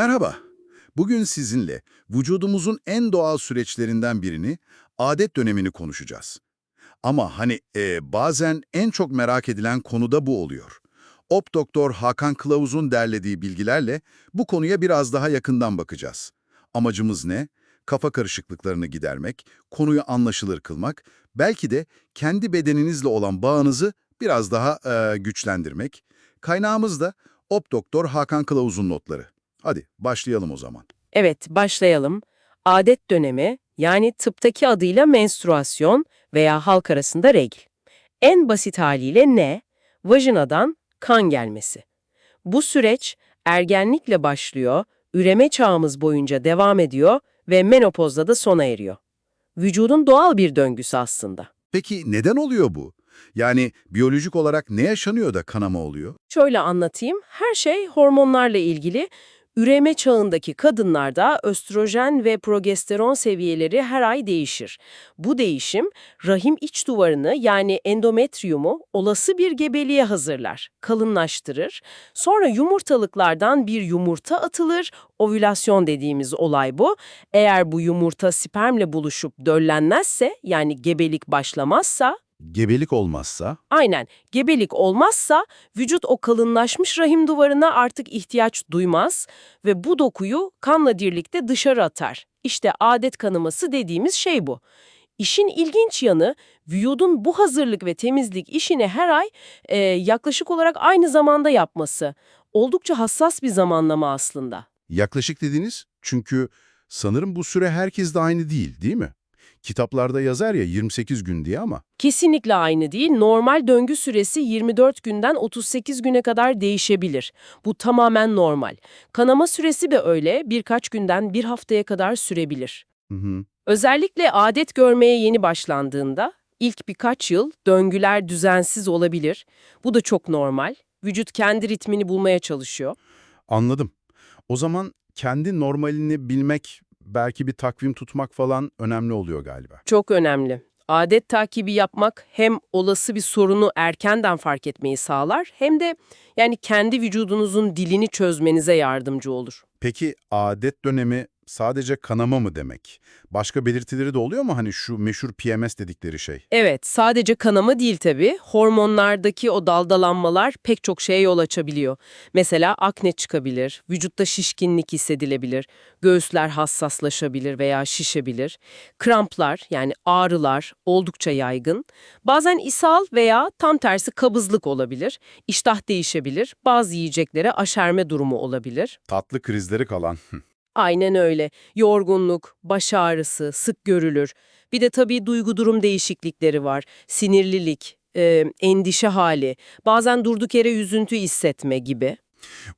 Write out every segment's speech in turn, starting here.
Merhaba. Bugün sizinle vücudumuzun en doğal süreçlerinden birini, adet dönemini konuşacağız. Ama hani e, bazen en çok merak edilen konu da bu oluyor. Op Doktor Hakan Kılavuz'un derlediği bilgilerle bu konuya biraz daha yakından bakacağız. Amacımız ne? Kafa karışıklıklarını gidermek, konuyu anlaşılır kılmak, belki de kendi bedeninizle olan bağınızı biraz daha e, güçlendirmek. Kaynağımız da Op Doktor Hakan Kılavuz'un notları. Hadi başlayalım o zaman. Evet, başlayalım. Adet dönemi, yani tıptaki adıyla menstruasyon veya halk arasında regl. En basit haliyle ne? Vajinadan kan gelmesi. Bu süreç ergenlikle başlıyor, üreme çağımız boyunca devam ediyor ve menopozda da sona eriyor. Vücudun doğal bir döngüsü aslında. Peki neden oluyor bu? Yani biyolojik olarak ne yaşanıyor da kanama oluyor? Şöyle anlatayım, her şey hormonlarla ilgili. Üreme çağındaki kadınlarda östrojen ve progesteron seviyeleri her ay değişir. Bu değişim rahim iç duvarını yani endometriyumu olası bir gebeliğe hazırlar, kalınlaştırır. Sonra yumurtalıklardan bir yumurta atılır, ovülasyon dediğimiz olay bu. Eğer bu yumurta spermle buluşup döllenmezse yani gebelik başlamazsa Gebelik olmazsa? Aynen. Gebelik olmazsa vücut o kalınlaşmış rahim duvarına artık ihtiyaç duymaz ve bu dokuyu kanla birlikte dışarı atar. İşte adet kanaması dediğimiz şey bu. İşin ilginç yanı vücudun bu hazırlık ve temizlik işini her ay e, yaklaşık olarak aynı zamanda yapması. Oldukça hassas bir zamanlama aslında. Yaklaşık dediniz çünkü sanırım bu süre herkeste aynı değil, değil mi? Kitaplarda yazar ya 28 gün diye ama Kesinlikle aynı değil. Normal döngü süresi 24 günden 38 güne kadar değişebilir. Bu tamamen normal. Kanama süresi de öyle birkaç günden bir haftaya kadar sürebilir. Hı hı. Özellikle adet görmeye yeni başlandığında ilk birkaç yıl döngüler düzensiz olabilir. Bu da çok normal. Vücut kendi ritmini bulmaya çalışıyor. Anladım. O zaman kendi normalini bilmek, belki bir takvim tutmak falan önemli oluyor galiba. Çok önemli. Adet takibi yapmak hem olası bir sorunu erkenden fark etmeyi sağlar hem de yani kendi vücudunuzun dilini çözmenize yardımcı olur. Peki adet dönemi sadece kanama mı demek? Başka belirtileri de oluyor mu hani şu meşhur PMS dedikleri şey? Evet, sadece kanama değil tabii. Hormonlardaki o daldalanmalar pek çok şeye yol açabiliyor. Mesela akne çıkabilir, vücutta şişkinlik hissedilebilir, göğüsler hassaslaşabilir veya şişebilir. Kramplar yani ağrılar oldukça yaygın. Bazen ishal veya tam tersi kabızlık olabilir. İştah değişebilir, bazı yiyeceklere aşerme durumu olabilir. Tatlı krizleri kalan. Aynen öyle. Yorgunluk, baş ağrısı sık görülür. Bir de tabii duygu durum değişiklikleri var. Sinirlilik, e, endişe hali, bazen durduk yere üzüntü hissetme gibi.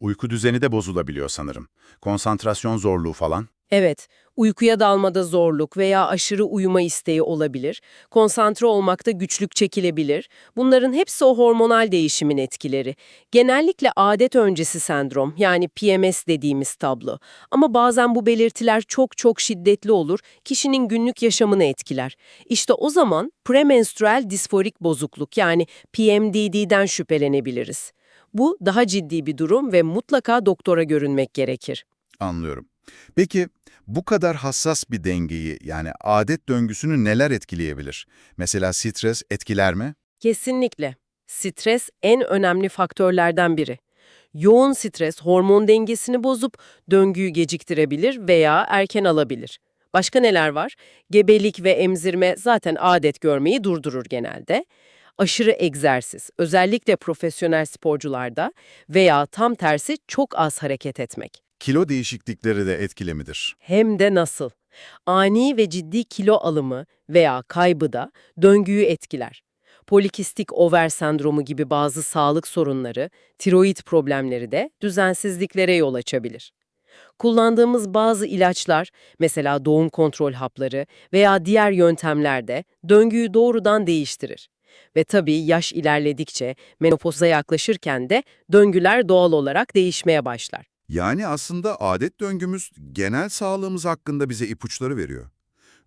Uyku düzeni de bozulabiliyor sanırım. Konsantrasyon zorluğu falan. Evet, uykuya dalmada zorluk veya aşırı uyuma isteği olabilir. Konsantre olmakta güçlük çekilebilir. Bunların hepsi o hormonal değişimin etkileri. Genellikle adet öncesi sendrom yani PMS dediğimiz tablo. Ama bazen bu belirtiler çok çok şiddetli olur, kişinin günlük yaşamını etkiler. İşte o zaman premenstrüel disforik bozukluk yani PMDD'den şüphelenebiliriz. Bu daha ciddi bir durum ve mutlaka doktora görünmek gerekir. Anlıyorum. Peki bu kadar hassas bir dengeyi yani adet döngüsünü neler etkileyebilir? Mesela stres etkiler mi? Kesinlikle. Stres en önemli faktörlerden biri. Yoğun stres hormon dengesini bozup döngüyü geciktirebilir veya erken alabilir. Başka neler var? Gebelik ve emzirme zaten adet görmeyi durdurur genelde. Aşırı egzersiz, özellikle profesyonel sporcularda veya tam tersi çok az hareket etmek. Kilo değişiklikleri de etkili midir? Hem de nasıl? Ani ve ciddi kilo alımı veya kaybı da döngüyü etkiler. Polikistik over sendromu gibi bazı sağlık sorunları, tiroid problemleri de düzensizliklere yol açabilir. Kullandığımız bazı ilaçlar, mesela doğum kontrol hapları veya diğer yöntemler de döngüyü doğrudan değiştirir. Ve tabii yaş ilerledikçe menopoza yaklaşırken de döngüler doğal olarak değişmeye başlar. Yani aslında adet döngümüz genel sağlığımız hakkında bize ipuçları veriyor.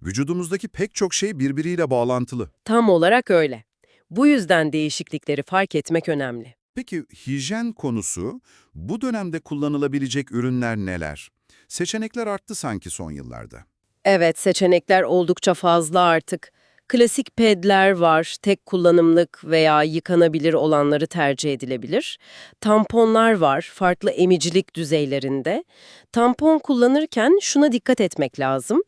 Vücudumuzdaki pek çok şey birbiriyle bağlantılı. Tam olarak öyle. Bu yüzden değişiklikleri fark etmek önemli. Peki hijyen konusu, bu dönemde kullanılabilecek ürünler neler? Seçenekler arttı sanki son yıllarda. Evet, seçenekler oldukça fazla artık. Klasik pedler var, tek kullanımlık veya yıkanabilir olanları tercih edilebilir. Tamponlar var, farklı emicilik düzeylerinde. Tampon kullanırken şuna dikkat etmek lazım.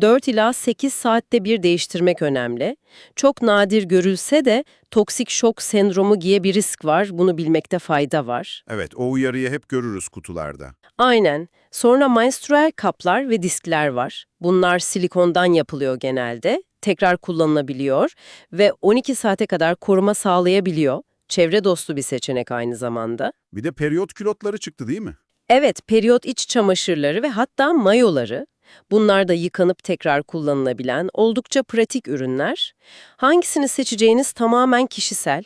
4 ila 8 saatte bir değiştirmek önemli. Çok nadir görülse de toksik şok sendromu diye bir risk var, bunu bilmekte fayda var. Evet, o uyarıyı hep görürüz kutularda. Aynen. Sonra menstrual kaplar ve diskler var. Bunlar silikondan yapılıyor genelde. Tekrar kullanılabiliyor ve 12 saate kadar koruma sağlayabiliyor. Çevre dostu bir seçenek aynı zamanda. Bir de periyot külotları çıktı değil mi? Evet, periyot iç çamaşırları ve hatta mayoları. Bunlar da yıkanıp tekrar kullanılabilen oldukça pratik ürünler. Hangisini seçeceğiniz tamamen kişisel.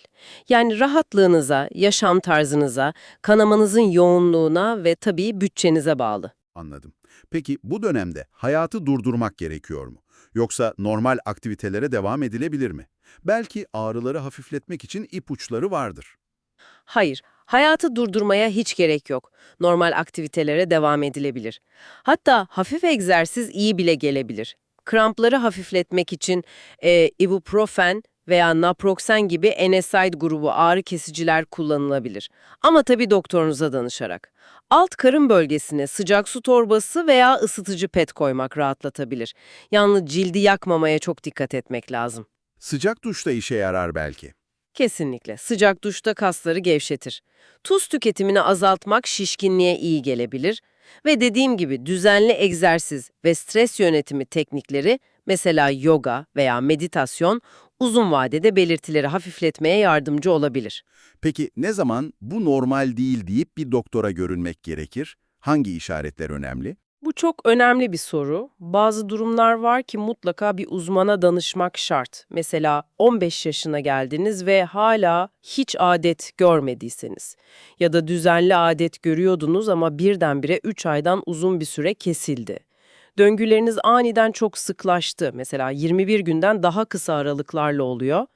Yani rahatlığınıza, yaşam tarzınıza, kanamanızın yoğunluğuna ve tabii bütçenize bağlı. Anladım. Peki bu dönemde hayatı durdurmak gerekiyor mu? Yoksa normal aktivitelere devam edilebilir mi? Belki ağrıları hafifletmek için ipuçları vardır. Hayır, hayatı durdurmaya hiç gerek yok. Normal aktivitelere devam edilebilir. Hatta hafif egzersiz iyi bile gelebilir. Krampları hafifletmek için e, ibuprofen veya naproxen gibi NSAID grubu ağrı kesiciler kullanılabilir. Ama tabii doktorunuza danışarak. Alt karın bölgesine sıcak su torbası veya ısıtıcı pet koymak rahatlatabilir. Yalnız cildi yakmamaya çok dikkat etmek lazım. Sıcak duş da işe yarar belki. Kesinlikle. Sıcak duşta kasları gevşetir. Tuz tüketimini azaltmak şişkinliğe iyi gelebilir. Ve dediğim gibi düzenli egzersiz ve stres yönetimi teknikleri, mesela yoga veya meditasyon, uzun vadede belirtileri hafifletmeye yardımcı olabilir. Peki ne zaman bu normal değil deyip bir doktora görünmek gerekir? Hangi işaretler önemli? Bu çok önemli bir soru. Bazı durumlar var ki mutlaka bir uzmana danışmak şart. Mesela 15 yaşına geldiniz ve hala hiç adet görmediyseniz. Ya da düzenli adet görüyordunuz ama birdenbire 3 aydan uzun bir süre kesildi. Döngüleriniz aniden çok sıklaştı. Mesela 21 günden daha kısa aralıklarla oluyor.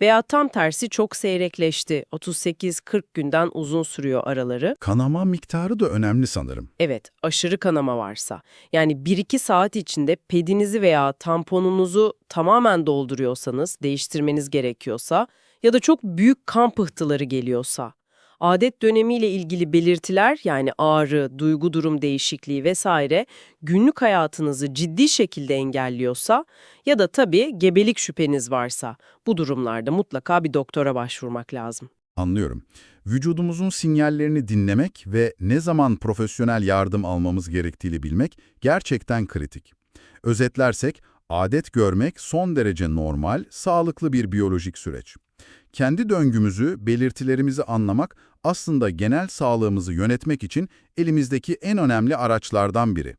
Veya tam tersi çok seyrekleşti. 38-40 günden uzun sürüyor araları. Kanama miktarı da önemli sanırım. Evet, aşırı kanama varsa. Yani 1-2 saat içinde pedinizi veya tamponunuzu tamamen dolduruyorsanız, değiştirmeniz gerekiyorsa ya da çok büyük kan pıhtıları geliyorsa. Adet dönemiyle ilgili belirtiler yani ağrı, duygu durum değişikliği vesaire günlük hayatınızı ciddi şekilde engelliyorsa ya da tabii gebelik şüpheniz varsa bu durumlarda mutlaka bir doktora başvurmak lazım. Anlıyorum. Vücudumuzun sinyallerini dinlemek ve ne zaman profesyonel yardım almamız gerektiğini bilmek gerçekten kritik. Özetlersek, adet görmek son derece normal, sağlıklı bir biyolojik süreç. Kendi döngümüzü, belirtilerimizi anlamak aslında genel sağlığımızı yönetmek için elimizdeki en önemli araçlardan biri.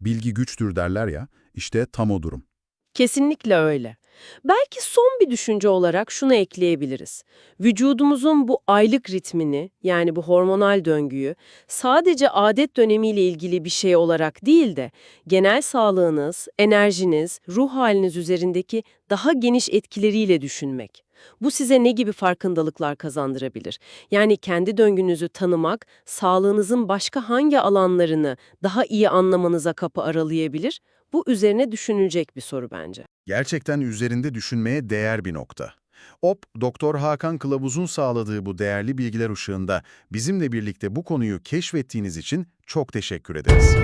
Bilgi güçtür derler ya, işte tam o durum. Kesinlikle öyle. Belki son bir düşünce olarak şunu ekleyebiliriz. Vücudumuzun bu aylık ritmini, yani bu hormonal döngüyü, sadece adet dönemiyle ilgili bir şey olarak değil de, genel sağlığınız, enerjiniz, ruh haliniz üzerindeki daha geniş etkileriyle düşünmek. Bu size ne gibi farkındalıklar kazandırabilir? Yani kendi döngünüzü tanımak, sağlığınızın başka hangi alanlarını daha iyi anlamanıza kapı aralayabilir? Bu üzerine düşünülecek bir soru bence. Gerçekten üzerinde düşünmeye değer bir nokta. OP, Doktor Hakan Kılavuz'un sağladığı bu değerli bilgiler ışığında bizimle birlikte bu konuyu keşfettiğiniz için çok teşekkür ederiz.